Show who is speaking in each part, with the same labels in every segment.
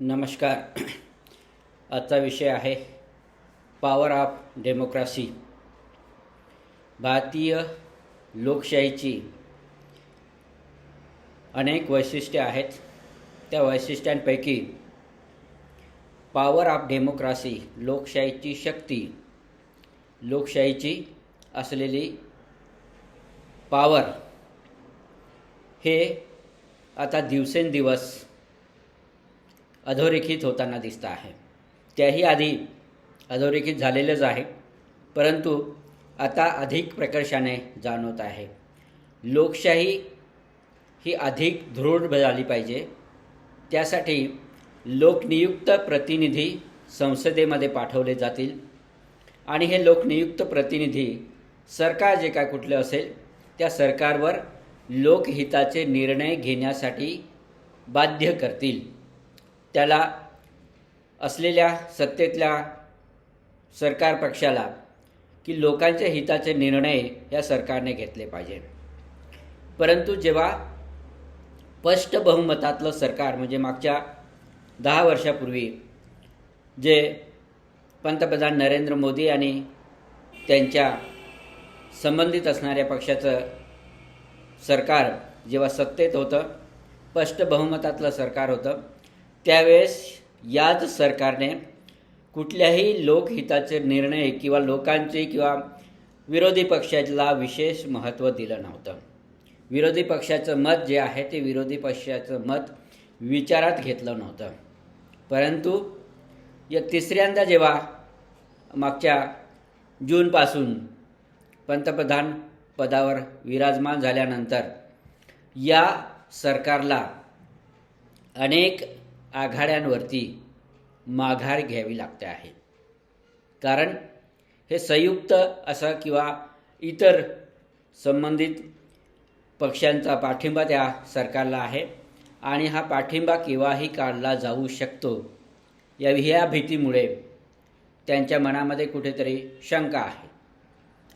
Speaker 1: नमस्कार. आजचा विषय आहे पॉवर ऑफ डेमोक्रासी भारतीय लोकशाहीची अनेक वैशिष्ट्ये आहेत. त्या वैशिष्ट्यांपैकी पॉवर ऑफ डेमोक्रासी लोकशाहीची शक्ती लोकशाहीची असलेली पॉवर हे आता दिवसेंदिवस अधोरेखित होताना दिसतं आहे. त्याही आधी अधोरेखित झालेलंच आहे. परंतु आता अधिक प्रकर्षाने जाणवत आहे. लोकशाही ही अधिक दृढ झाली पाहिजे. त्यासाठी लोकनियुक्त प्रतिनिधी संसदेमध्ये पाठवले जातील. आणि हे लोकनियुक्त प्रतिनिधी सरकार जे काय कुठले असेल त्या सरकारवर लोकहिताचे निर्णय घेण्यासाठी बाध्य करतील. त्याला असलेल्या सत्तेतल्या सरकार पक्षाला की लोकांच्या हिताचे निर्णय या सरकारने घेतले पाहिजे. परंतु जेव्हा स्पष्ट बहुमतातलं सरकार म्हणजे मागच्या दहा वर्षापूर्वी जे पंतप्रधान नरेंद्र मोदी आणि त्यांच्या संबंधित असणाऱ्या पक्षाचं सरकार जेव्हा सत्तेत होतं स्पष्ट बहुमतातलं सरकार होतं त्यावेळेस याच सरकारने कुठल्याही लोकहिताचे निर्णय किंवा लोकांचे किंवा विरोधी पक्षाला विशेष महत्त्व दिलं नव्हतं. विरोधी पक्षाचं मत जे आहे ते विरोधी पक्षाचं मत विचारात घेतलं नव्हतं. परंतु या तिसऱ्यांदा जेव्हा मागच्या जूनपासून पंतप्रधान पदावर विराजमान झाल्यानंतर या सरकारला अनेक आघाड्यांवरती माघार घ्यावी लागते आहे. कारण हे संयुक्त असं किंवा इतर संबंधित पक्षांचा पाठिंबा त्या सरकारला आहे आणि हा पाठिंबा केव्हाही काढला जाऊ शकतो या ह्या भीतीमुळे त्यांच्या मनामध्ये कुठेतरी शंका आहे.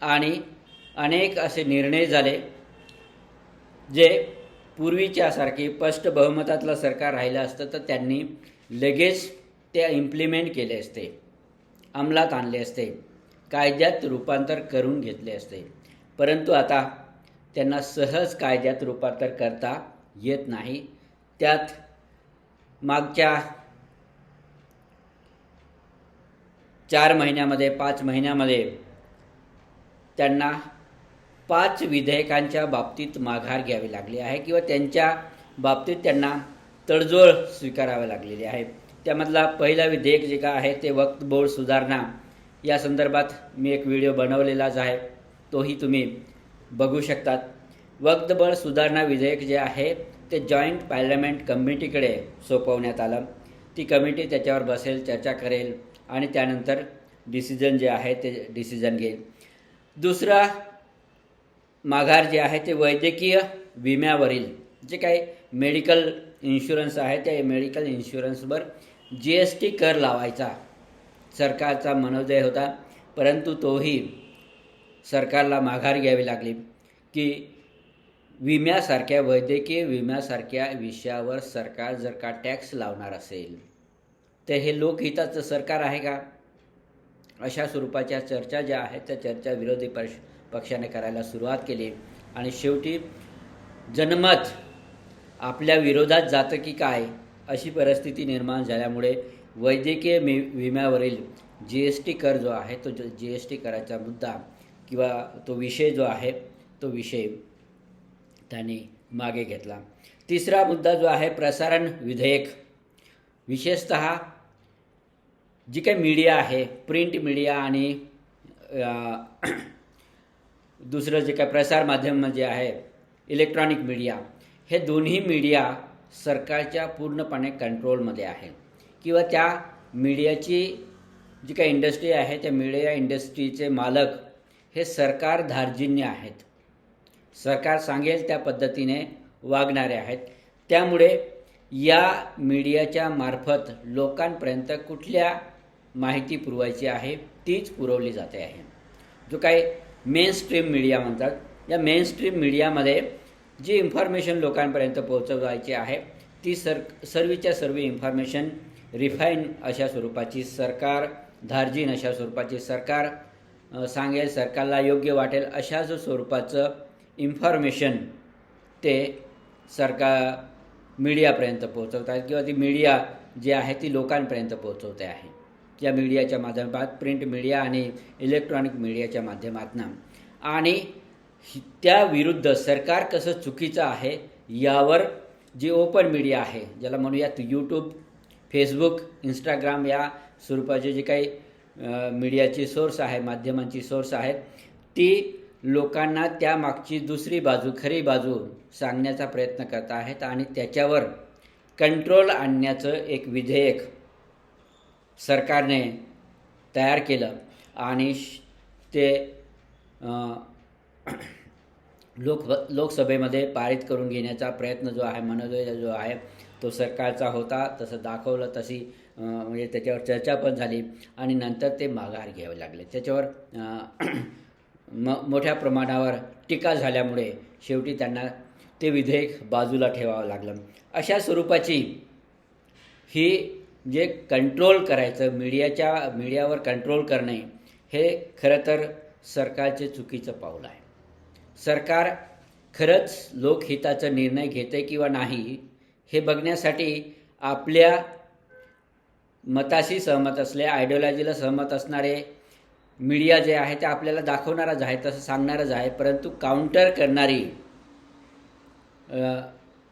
Speaker 1: आणि अनेक असे निर्णय झाले जे पूर्वीच्यासारखे स्पष्ट बहुमतातलं सरकार राहिलं असतं तर त्यांनी लगेच ते इम्प्लिमेंट केले असते अंमलात आणले असते कायद्यात रूपांतर करून घेतले असते. परंतु आता त्यांना सहज कायद्यात रूपांतर करता येत नाही. त्यात मागच्या चार महिन्यामध्ये पाच महिन्यामध्ये त्यांना पाच विधेयकांच्या बाबतीत माघार घ्यावी लागली आहे किंवा त्यांच्या बाबतीत त्यांना तडजोड स्वीकारावी लागलेली आहे. त्यामधला पहिला विधेयक जे का आहे ते वक्त बोर्ड सुधारणा या संदर्भात मी एक व्हिडिओ बनवलेलाच आहे. तोही तुम्ही बघू शकतात. वक्त बोर्ड सुधारणा विधेयक जे आहे ते जॉईंट पार्लमेंट कमिटीकडे सोपवण्यात आलं. ती कमिटी त्याच्यावर बसेल चर्चा करेल आणि त्यानंतर डिसिजन जे आहे ते डिसिजन घेईल. दुसरा माघार जे आहे ते वैद्यकीय विम्यावरील जे काही मेडिकल इन्शुरन्स आहे त्या मेडिकल इन्शुरन्सवर जी एस टी कर लावायचा. सरकारचा मनोदय होता परंतु तोही सरकारला माघार घ्यावी लागली की विम्यासारख्या वैद्यकीय विम्यासारख्या विषयावर सरकार जर का टॅक्स लावणार असेल तर हे लोकहिताचं सरकार आहे का? अशा स्वरूपाच्या चर्चा ज्या आहेत त्या चर्चा विरोधी पक्ष पक्षाने करायला सुरुवात केली. आणि शेवटी जनमत आपल्या विरोधात जातं की काय अशी परिस्थिती निर्माण झाल्यामुळे वैद्यकीय मी विम्यावरील जी एस टी कर जो आहे तो जी एस टी कराचा मुद्दा किंवा तो विषय जो आहे तो विषय त्यांनी मागे घेतला. तिसरा मुद्दा जो आहे प्रसारण विधेयक. विशेषत जी काही मीडिया आहे प्रिंट मीडिया आणि दुसरं जे काय प्रसारमाध्यम जे आहे इलेक्ट्रॉनिक मीडिया हे दोन्ही मीडिया सरकारच्या पूर्णपणे कंट्रोलमध्ये आहे. किंवा त्या मीडियाची जी काही इंडस्ट्री आहे त्या मीडिया इंडस्ट्रीचे मालक हे सरकार धार्जिन्य आहेत. सरकार सांगेल त्या पद्धतीने वागणारे आहेत. त्यामुळे या मीडियाच्या मार्फत लोकांपर्यंत कुठल्या माहिती पुरवायची आहे तीच पुरवली जाते आहे. जो काही मेन स्ट्रीम मीडिया म्हणतात. या मेन स्ट्रीम मीडियामध्ये जी इन्फॉर्मेशन लोकांपर्यंत पोहोचवायची आहे ती सर सर्वीच्या सर्व इन्फॉर्मेशन रिफाईन अशा स्वरूपाची सरकार धार्जिन अशा स्वरूपाची सरकार सांगेल सरकारला योग्य वाटेल अशा जो स्वरूपाचं इन्फॉर्मेशन ते सरकार मीडियापर्यंत पोहोचवत आहेत किंवा ती मीडिया जी आहे ती लोकांपर्यंत पोहोचवते आहे. या मीडियाच्या माध्यमात प्रिंट मीडिया आणि इलेक्ट्रॉनिक मीडियाच्या माध्यमातून. आणि त्याविरुद्ध त्या विरुद्ध सरकार कसं चुकीचं आहे यावर जी ओपन मीडिया आहे ज्याला म्हणूयात यूट्यूब फेसबुक इंस्टाग्राम या स्वरूपाचे जे काही मीडियाचे मीडियाची सोर्स आहे माध्यमांची सोर्स आहेत ती लोकांना त्यामागची दुसरी बाजू खरी बाजू सांगण्याचा प्रयत्न करत आहेत आणि त्याच्यावर कंट्रोल आणण्याचं एक विधेयक सरकारने तयार केलं. आणि श- ते लोक लोकसभेमध्ये पारित करून घेण्याचा प्रयत्न जो आहे मनोदय जो आहे तो सरकारचा होता. तसं दाखवलं तशी म्हणजे त्याच्यावर चर्चा पण झाली. आणि नंतर ते माघार घ्यावे लागले. त्याच्यावर म मोठ्या प्रमाणावर टीका झाल्यामुळे शेवटी त्यांना ते विधेयक बाजूला ठेवावं लागलं. अशा स्वरूपाची ही जे कंट्रोल करायचं मीडियाच्या मीडियावर कंट्रोल करणे हे खरं तर सरकारचे चुकीचं पाऊल आहे. सरकार खरंच लोकहिताचा निर्णय घेते किंवा नाही हे बघण्यासाठी आपल्या मताशी सहमत असले आयडिओलॉजीला सहमत असणारे मीडिया जे आहे ते आपल्याला दाखवणारच आहे तसं सांगणारच आहे परंतु काउंटर करणारी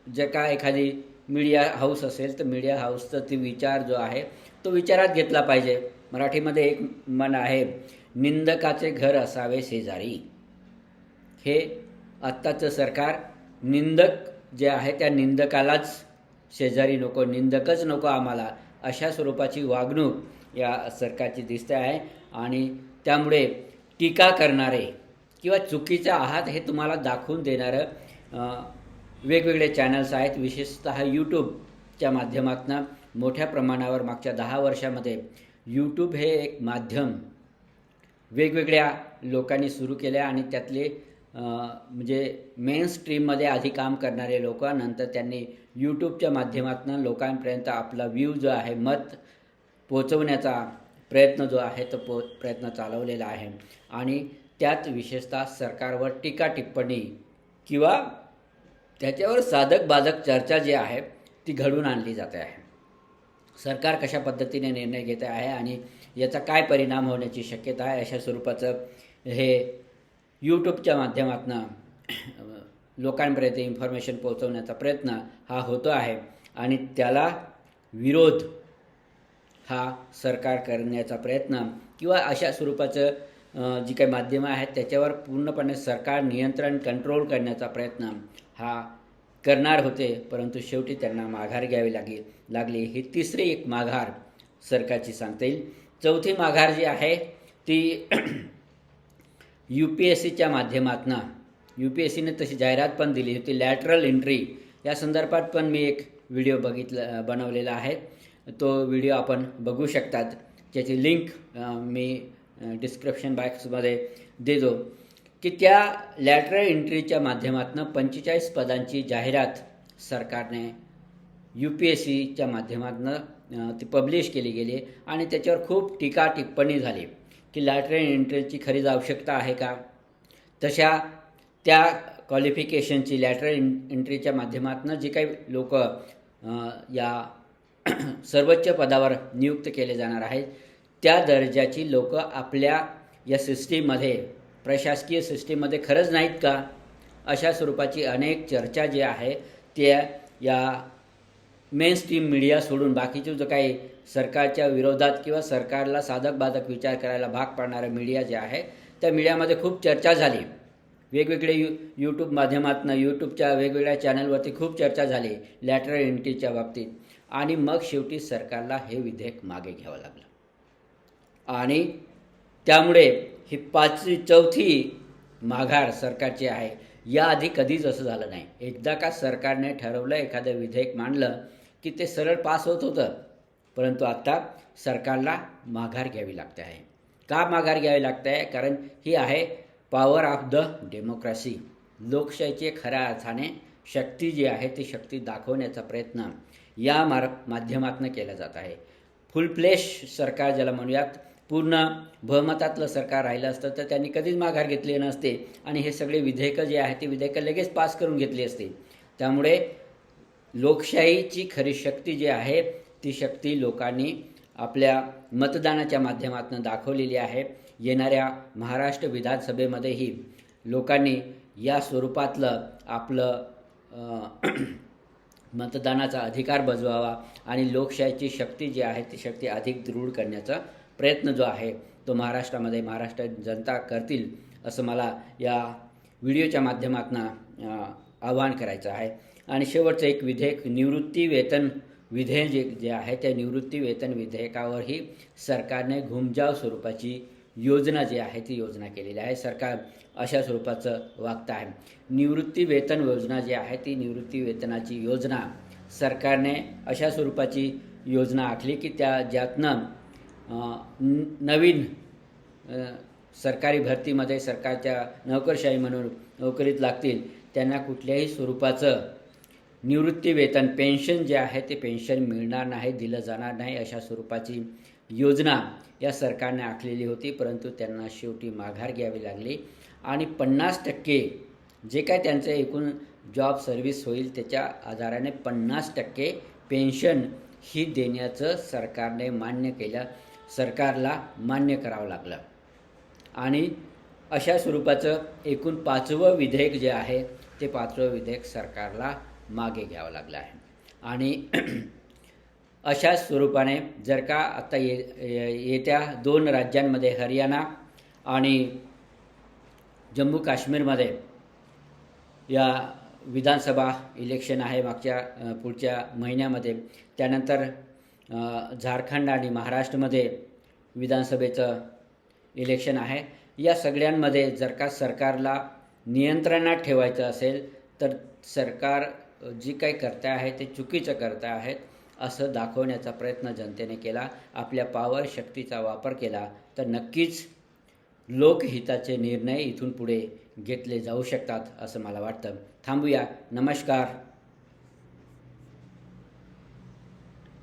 Speaker 1: जे का एखादी मीडिया हाऊस असेल तर मीडिया हाऊसचा ती विचार जो आहे तो विचारात घेतला पाहिजे. मराठीमध्ये एक मन आहे निंदकाचे घर असावे शेजारी. हे आत्ताचं सरकार निंदक जे आहे त्या निंदकालाच शेजारी नको निंदकच नको आम्हाला. अशा स्वरूपाची वागणूक या सरकारची दिसते आहे आणि त्यामुळे टीका करणारे किंवा चुकीचं आहात हे तुम्हाला दाखवून देणारं वेगवेगळे चॅनल्स आहेत. विशेषतः यूट्यूबच्या माध्यमातून मोठ्या प्रमाणावर मागच्या दहा वर्षामध्ये यूट्यूब हे एक माध्यम वेगवेगळ्या लोकांनी सुरू केले आणि त्यातले म्हणजे मेन स्ट्रीममध्ये आधी काम करणारे लोक नंतर त्यांनी यूट्यूबच्या माध्यमातून लोकांपर्यंत आपला व्ह्यू जो आहे मत पोचवण्याचा प्रयत्न जो आहे तो पो प्रयत्न चालवलेला आहे. आणि त्यात विशेषतः सरकारवर टीका टिप्पणी किंवा त्याच्यावर साधक बाधक चर्चा जी आहे ती घडून आणली जाते आहे. सरकार कशा पद्धतीने निर्णय घेत आहे आणि याचा काय परिणाम होण्याची शक्यता आहे अशा स्वरूपाचं हे यूट्यूबच्या माध्यमातून लोकांपर्यंत इन्फॉर्मेशन पोहोचवण्याचा प्रयत्न हा होतो आहे आणि त्याला विरोध हा सरकार करण्याचा प्रयत्न किंवा अशा स्वरूपाचं जी काही माध्यमं आहेत त्याच्यावर पूर्णपणे सरकार नियंत्रण कंट्रोल करण्याचा प्रयत्न हा करणार होते परंतु शेवटी त्यांना माघार घ्यावी लागली लागली. ही तिसरी एक माघार सरकारची सांगता येईल. चौथी माघार जी आहे ती यू पी एस सीच्या माध्यमातून यू पी एस सीने तशी जाहिरात पण दिली होती लॅटरल एंट्री या संदर्भात पण मी एक व्हिडिओ बघितला बनवलेला आहे. तो व्हिडिओ आपण बघू शकतात. त्याची लिंक मी डिस्क्रिप्शन बॉक्समध्ये देतो. की त्या लॅटरल एंट्रीच्या माध्यमातून पंचेचाळीस पदांची जाहिरात सरकारने यू पी एस सीच्या माध्यमातून ती पब्लिश केली गेली आणि त्याच्यावर खूप टीका टिप्पणी झाली की लॅटरल एंट्रीची खरीच आवश्यकता आहे का? तशा त्या क्वालिफिकेशनची लॅटरल एंट्रीच्या माध्यमातून जे काही लोक या सर्वोच्च पदावर नियुक्त केले जाणार आहेत त्या दर्जाची लोक आपल्या या सिस्टीममध्ये प्रशासकीय सिस्टीममध्ये खरंच नाहीत का? अशा स्वरूपाची अनेक चर्चा जी आहे त्या या मेन स्ट्रीम मीडिया सोडून बाकीचे जो काही सरकारच्या विरोधात किंवा सरकारला साधक बाधक विचार करायला भाग पाडणारं मीडिया जे आहे त्या मीडियामध्ये खूप चर्चा झाली. वेगवेगळे यू यूट्यूब माध्यमातून यूट्यूबच्या वेगवेगळ्या चॅनलवरती खूप चर्चा झाली लॅटरल एंट्रीच्या बाबतीत. आणि मग शेवटी सरकारला हे विधेयक मागे घ्यावं लागलं. आणि त्यामुळे ही पाचवी चौथी माघार सरकारची आहे. याआधी कधीच असं झालं नाही. एकदा का सरकारने ठरवलं एखादं विधेयक मांडलं की ते सरळ पास होत होतं. परंतु आता सरकारला माघार घ्यावी लागते आहे. का माघार घ्यावी लागते? आहे कारण ही आहे पॉवर ऑफ द डेमोक्रेसी लोकशाहीची खऱ्या अर्थाने शक्ती जी आहे ती शक्ती दाखवण्याचा प्रयत्न या मार माध्यमातून केला जात आहे. फुल फ्लेश सरकार ज्याला म्हणूयात पूर्ण बहुमतातलं सरकार राहिलं असतं तर त्यांनी कधीच माघार घेतली नसते. आणि हे सगळे विधेयकं जे आहेत ती विधेयकं लगेच पास करून घेतली असते. त्यामुळे लोकशाहीची खरी शक्ती जी आहे ती शक्ती लोकांनी आपल्या मतदानाच्या माध्यमातून दाखवलेली आहे. येणाऱ्या महाराष्ट्र विधानसभेमध्येही लोकांनी या स्वरूपातलं आपलं मतदानाचा अधिकार बजवावा आणि लोकशाहीची शक्ती जी आहे ती शक्ती अधिक दृढ करण्याचा प्रयत्न जो आहे तो महाराष्ट्रामध्ये महाराष्ट्र जनता करतील असं मला या व्हिडिओच्या माध्यमातून आवाहन करायचं आहे. आणि शेवटचं एक विधेयक निवृत्ती वेतन विधेयक जे जे आहे त्या निवृत्ती वेतन विधेयकावरही सरकारने घुमजाव स्वरूपाची योजना जी आहे ती योजना केलेली आहे. सरकार अशा स्वरूपाचं वागतं आहे. निवृत्ती वेतन योजना जी आहे ती निवृत्ती वेतनाची योजना सरकारने अशा स्वरूपाची योजना आखली की त्या ज्यातनं नवीन सरकारी भरतीमध्ये सरकारच्या नोकरशाही म्हणून नोकरीत लागतील त्यांना कुठल्याही स्वरूपाचं निवृत्ती वेतन पेन्शन जे आहे ते पेन्शन मिळणार नाही दिलं जाणार नाही अशा स्वरूपाची योजना या सरकारने आखलेली होती परंतु त्यांना शेवटी माघार घ्यावी लागली. आणि पन्नास टक्के जे काय त्यांचं एकूण जॉब सर्व्हिस होईल त्याच्या आधाराने पन्नास टक्के पेन्शन ही देण्याचं सरकारने मान्य केलं. सरकारला मान्य करावं लागलं. आणि अशा स्वरूपाचं एकूण पाचवं विधेयक जे आहे ते पाचवं विधेयक सरकारला मागे घ्यावं लागलं आहे. आणि अशाच स्वरूपाने जर का आता ये ये- येत्या दोन राज्यांमध्ये हरियाणा आणि जम्मू काश्मीरमध्ये या विधानसभा इलेक्शन आहे मागच्या पुढच्या महिन्यामध्ये त्यानंतर झारखंड आणि महाराष्ट्रमध्ये विधानसभेचं इलेक्शन आहे. या सगळ्यांमध्ये जर का सरकारला नियंत्रणात ठेवायचं असेल तर सरकार जी काही करता आहे ते चुकीचं करता आहेत असं दाखवण्याचा प्रयत्न जनतेने केला. आपल्या पावर शक्तीचा वापर केला तर नक्कीच लोकहिताचे निर्णय इथून पुढे घेतले जाऊ शकतात असं मला वाटतं. थांबूया. नमस्कार.